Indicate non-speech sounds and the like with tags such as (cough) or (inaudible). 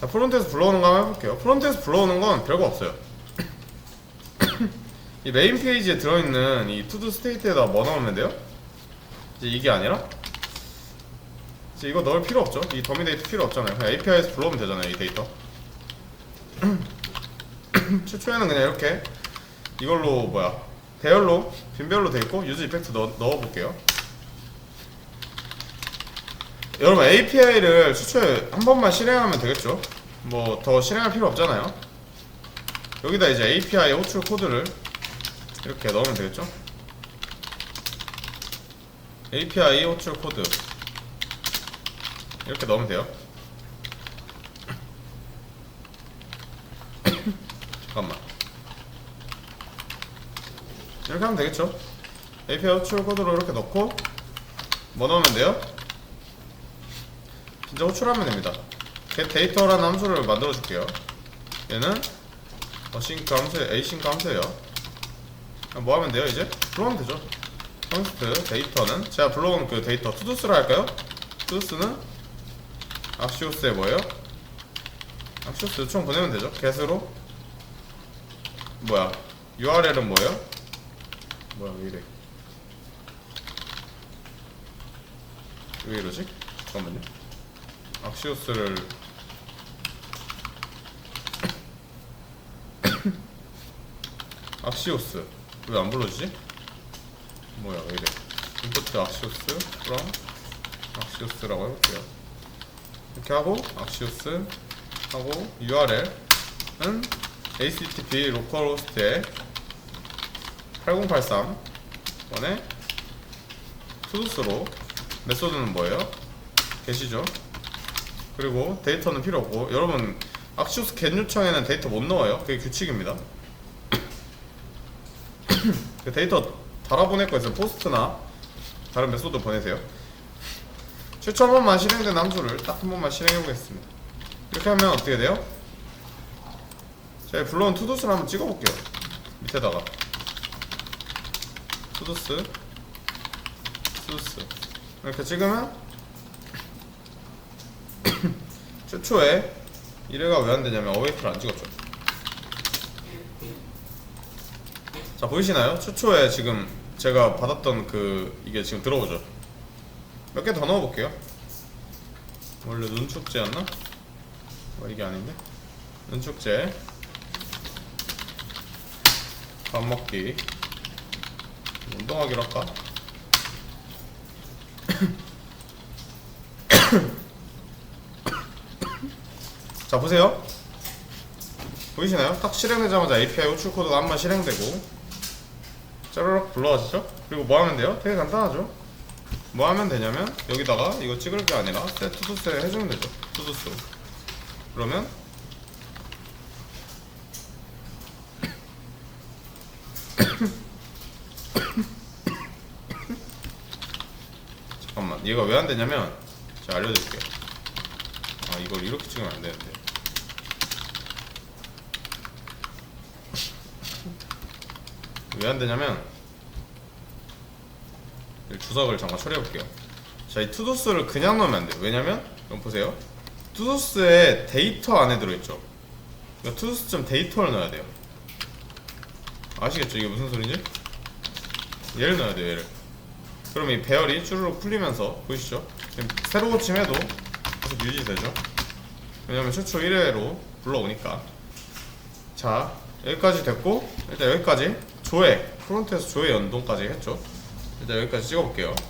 자, 프론트에서 불러오는 거 한번 해볼게요. 프론트에서 불러오는 건 별거 없어요. 이 메인 페이지에 들어있는 이 투두 스테이트에다 뭐 넣으면 돼요? 이제 이게 아니라 이제 이거 넣을 필요 없죠. 이 더미 데이터 필요 없잖아요. 그냥 API에서 불러오면 되잖아요. 이 데이터. (clears throat) 최초에는 그냥 이렇게 이걸로 뭐야 배열로 빈별로 돼 있고 유즈 이펙트 넣, 넣어볼게요. 여러분 API를 최초에 한 번만 실행하면 되겠죠? 뭐 더 실행할 필요 없잖아요. 여기다 이제 API 호출 코드를 이렇게 넣으면 되겠죠? API 호출 코드 이렇게 넣으면 돼요. (coughs) 잠깐만. 이렇게 하면 되겠죠? API 호출 코드로 이렇게 넣고 뭐 넣으면 돼요? 진짜 호출하면 됩니다. get 데이터라는 함수를 만들어 줄게요. 얘는 어싱크 함수, async 함수예요. 뭐 하면 돼요 이제? 불러오면 되죠. const 데이터는 제가 불러온 그 데이터 투두스로 할까요? 투두스는 악시오스의 뭐예요? 악시오스 요청 보내면 되죠. get으로 뭐야? URL은 뭐예요? 뭐야 왜 이래? 왜 이러지? 잠깐만요. 악시오스를 악시오스 (coughs) 왜 안 불러주지? 뭐야 왜 이래 인포트 악시오스 from 악시오스라고 해볼게요 이렇게 하고 악시오스 하고 URL은 HTTP 로컬호스트에 8083 번에 투두스로 메소드는 뭐예요? 계시죠? 그리고 데이터는 필요 없고 여러분 악시오스 겟 요청에는 데이터 못 넣어요. 그게 규칙입니다. (coughs) 그 데이터 달아보낼 거 있으면 포스트나 다른 메소드 보내세요. 최초 한 번만 실행된 함수를 딱 한 번만 실행해 보겠습니다. 이렇게 하면 어떻게 돼요? 제가 불러온 투두스를 한번 찍어 볼게요. 밑에다가. 투두스 투두스. 이렇게 찍으면 최초에 이래가 왜 안 되냐면 어웨이트를 안 찍었죠. 자 보이시나요? 최초에 지금 제가 받았던 그 이게 지금 들어오죠. 몇 개 더 넣어볼게요. 원래 눈축제였나? 어, 이게 아닌데? 눈축제 밥 먹기 운동하기로 할까? (coughs) (coughs) 자 보세요. 보이시나요? 딱 실행되자마자 API 호출 코드가 한 번 실행되고. 짜르륵 불러가시죠? 그리고 뭐 하면 돼요? 되게 간단하죠? 뭐 하면 되냐면 여기다가 이거 찍을 게 아니라 set 투두스 해주면 되죠. 투두스 그러면 (coughs) 잠깐만 얘가 왜 안 되냐면 제가 알려드릴게요. 아 이걸 이렇게 찍으면 안 되는데 왜 안 되냐면 이 주석을 잠깐 처리해 볼게요. 자 이 투도스를 그냥 넣으면 안 돼요. 왜냐면 이거 보세요. 투도스에 데이터 안에 들어있죠. 그러니까 투도스 점 데이터를 넣어야 돼요. 아시겠죠? 이게 무슨 소리인지? 얘를 넣어야 돼요 얘를. 그럼 이 배열이 쭈르륵 풀리면서 보이시죠? 지금 새로 고침해도 계속 유지되죠? 왜냐면 최초 1회로 불러오니까. 자 여기까지 됐고 일단 여기까지 조회 프론트에서 조회 연동까지 했죠. 일단 여기까지 찍어볼게요